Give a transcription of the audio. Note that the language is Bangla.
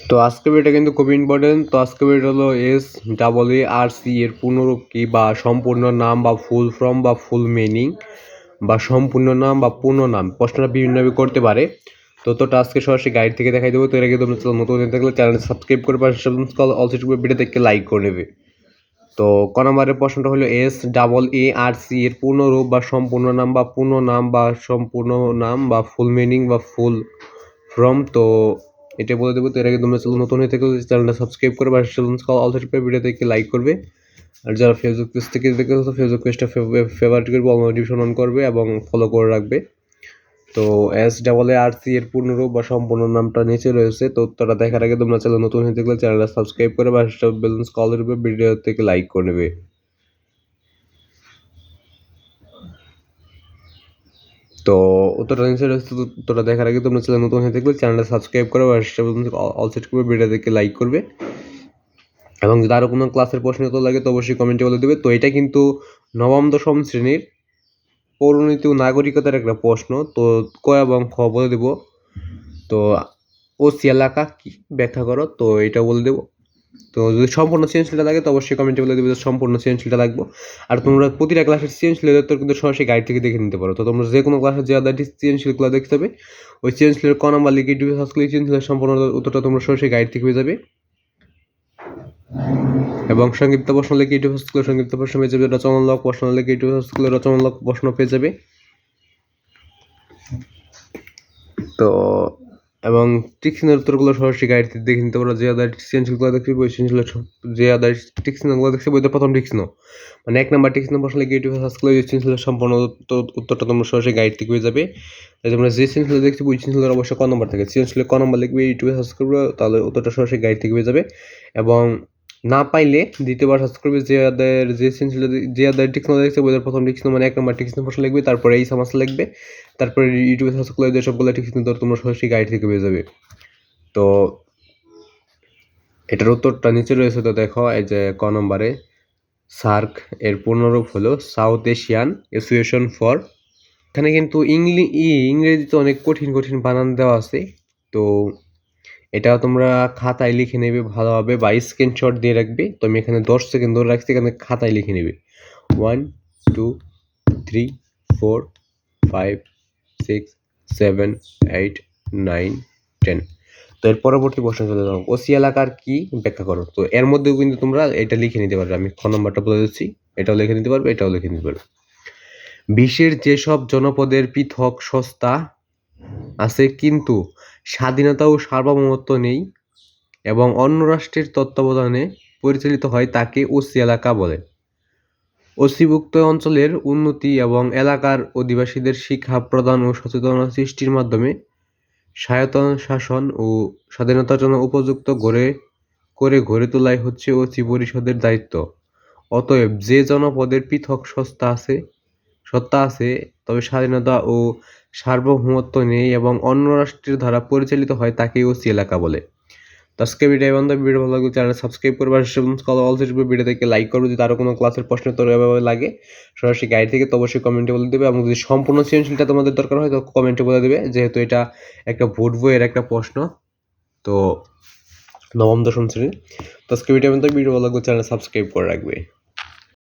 তো আজকে ভিডিওটা কিন্তু খুব ইম্পর্টেন্ট তো আজকে ভিডিও হলো S double A R C এর পুনরূপ কি বা সম্পূর্ণ নাম বা ফুল ফর্ম বা ফুল মিনিং বা সম্পূর্ণ নাম বা পূর্ণ নাম। প্রশ্নটা বিভিন্নভাবে করতে পারে। তো তোটা আজকে সরাসরি গাইড থেকে দেখাই দেবো। তো এর আগে তোমরা নতুন হয়ে থাকলে চ্যানেলটা সাবস্ক্রাইব করে পাশে অলসো ভিডিও দেখে লাইক করে নেবে। তো ক নম্বরের প্রশ্নটা হলো S double A R C এর পূর্ণরূপ বা সম্পূর্ণ নাম বা পূর্ণ নাম বা সম্পূর্ণ নাম বা ফুল মিনিং বা ফুল ফ্রম তো এটা বলে দেবো, তো এর আগে তোমরা চ্যানেল নতুন হয়ে থাকলে চ্যানেলটা সাবস্ক্রাইব করে বা অলসো ভিডিও দেখে লাইক করবে। আর যারা ফেসবুক পেজ থেকে দেখে তো ফেসবুক পেজটা ফেভারিট করবে নোটিফিকেশন অন করবে এবং ফলো করে রাখবে। তো S double A R C এর পূর্ণরূপ বা সম্পূর্ণ নামটা নিচে রয়েছে, তো উত্তরটা দেখার আগে তোমরা চ্যানেল নতুন হয়ে থাকলে চ্যানেলটা সাবস্ক্রাইব করে বা ব্যালেন্স কল ভিডিও থেকে লাইক করে নেবে। তো উত্তরটা তো উত্তরটা দেখার আগে তোমরা চ্যানেল নতুন হয়ে থাকলে চ্যানেলটা সাবস্ক্রাইব করে বা অল সেট করবে ভিডিও দেখে লাইক করবে। এবং যদি আরও কোনো ক্লাসের প্রশ্ন তো লাগে তো অবশ্যই কমেন্টে বলে দেবে। তো এটা কিন্তু নবম, দশম শ্রেণির পৌরনীতি ও নাগরিকতার একটা প্রশ্ন। তো ক এবং খ বলে দেব। তো ওসি এলাকা কি? ব্যাখ্যা করো। তো এটা বলে দেবো। তো যদি সম্পূর্ণ চেঞ্জটা লাগে তো অবশ্যই কমেন্টে বলে দেবে যে সম্পূর্ণ চেঞ্জটা লাগবে। আর তোমরা প্রতিটা ক্লাসের চেঞ্জলের তো কিন্তু সরাসরি গাইড থেকে দেখে নিতে পারো। তো তোমরা যে কোনো ক্লাসের যে আদার চেঞ্জগুলো দেখতে হবে ওই চেঞ্জলের ক নাম্বার লিখে ইউটিউবে সার্চ করলে চেঞ্জলের সম্পূর্ণ উত্তরটা তোমরা সরাসরি গাইড থেকে পেয়ে যাবে। এবং সংক্ষিপ্ত প্রশ্ন লিখে ইউটিউব করলে সংক্ষিপ্ত প্রশ্ন পেয়ে যাবে রচনামূলক প্রশ্ন লিখে ইউটিউব করলে রচনামূলক প্রশ্ন পেয়ে যাবে। তো এবং টিক্সিনের উত্তরগুলো সরাসরি গাইড দেখে নিতে পারো যে আদার চেঞ্জগুলো দেখছি বই চেঞ্জগুলো যে আদার টিক্সিনগুলো দেখছি বইতে প্রথম টিক্সিনো মানে এক নাম্বার টিক্সিনো বসলে লিখে ইউটিউবে সার্চ করলে ওই চেঞ্জগুলোর সম্পূর্ণ উত্তরটা তোমরা সরাসরি গাইড থেকে হয়ে যাবে। তাই তোমরা যে চেঞ্জগুলো দেখছি বই চেঞ্জগুলোর অবশ্যই ক নম্বর থাকে। চেঞ্জগুলো ক নম্বর লিখবে ইউটিউবে সার্চ করবে তাহলে উত্তরটা সরাসরি গাইড থেকে হয়ে যাবে। এবং না পাইলে দ্বিতীয়বার সার্চ করবে যে আদের যে সেন্সগুলো যে আদের টিক্সনো দেখছে ওদের প্রথম টিক্সনো মানে এক নম্বর টিক্সনো প্রশ্ন লিখবে তারপরে এই সামাস লিখবে তারপরে ইউটিউবে সার্চ করলে যে সবগুলো টিক্সনো ধর তোমরা সরাসরি গাইড থেকে পেয়ে যাবে। তো এটার উত্তরটা নিচে রয়েছে, তো দেখো, এই যে ক নম্বরে, সার্ক এর পূর্ণরূপ হলো সাউথ এশিয়ান অ্যাসোসিয়েশন ফর, এখানে কিন্তু ইংলি ইংরেজিতে অনেক কঠিন কঠিন বানান দেওয়া আছে, তো এটা তোমরা খাতায় লিখে নেবে ভালোভাবে বা স্ক্রিনশট দিয়ে রাখবে। তো আমি এখানে দশ সেকেন্ড ধরে রাখছি, এখানে খাতায় লিখে নেবে। One two three four five six seven eight nine ten তো এর পরবর্তী প্রশ্ন চলে যাব ওসি এলাকার কি ব্যাখ্যা করো? তো এর মধ্যেও কিন্তু তোমরা এটা লিখে নিতে পারবে। আমি খ নম্বরটা বলে দিচ্ছি। এটাও লিখে নিতে পারবে, এটাও লিখে নিতে পারবে। বিশ্বের যেসব জনপদের পৃথক সস্তা আছে কিন্তু স্বাধীনতা ও সার্বভৌমত্ব নেই এবং অন্য রাষ্ট্রের তত্ত্বাবধানে পরিচালিত হয় তাকে ওসি এলাকা বলে। ওসিভুক্ত অঞ্চলের উন্নতি এবং এলাকার অধিবাসীদের শিক্ষা প্রদান ও সচেতনতা সৃষ্টির মাধ্যমে স্বায়ত্তন শাসন ও স্বাধীনতার জন্য উপযুক্ত গড়ে, করে গড়ে তোলাই হচ্ছে ওসি পরিষদের দায়িত্ব। অতএব যে জনপদের পৃথক সস্তা আছে, সত্তা আছে তবে স্বাধীনতা ও সার্বভৌমত্ব নেই এবং অন্য রাষ্ট্রের দ্বারা পরিচালিত হয় তাকেই ওসি এলাকা বলে। তো আজকে ভিডিও বন্ধ ভিডিও ভালো লাগলে চ্যানেল সাবস্ক্রাইব করবে আর অলসো ভিডিও থেকে লাইক করবে যদি আরও কোনো ক্লাসের প্রশ্ন তোর এভাবে লাগে, সরাসরি গাইড থেকে, তো অবশ্যই কমেন্টে বলে দেবে এবং যদি সম্পূর্ণ সৃজনশীলটা তোমাদের দরকার হয়, তো কমেন্টে বলে দেবে। যেহেতু এটা একটা ভোট বইয়ের একটা প্রশ্ন, তো নবম, দশম শ্রেণি তো আজকে ভিডিও ভিডিও ভালো লাগলে চ্যানেল সাবস্ক্রাইব করে রাখবে।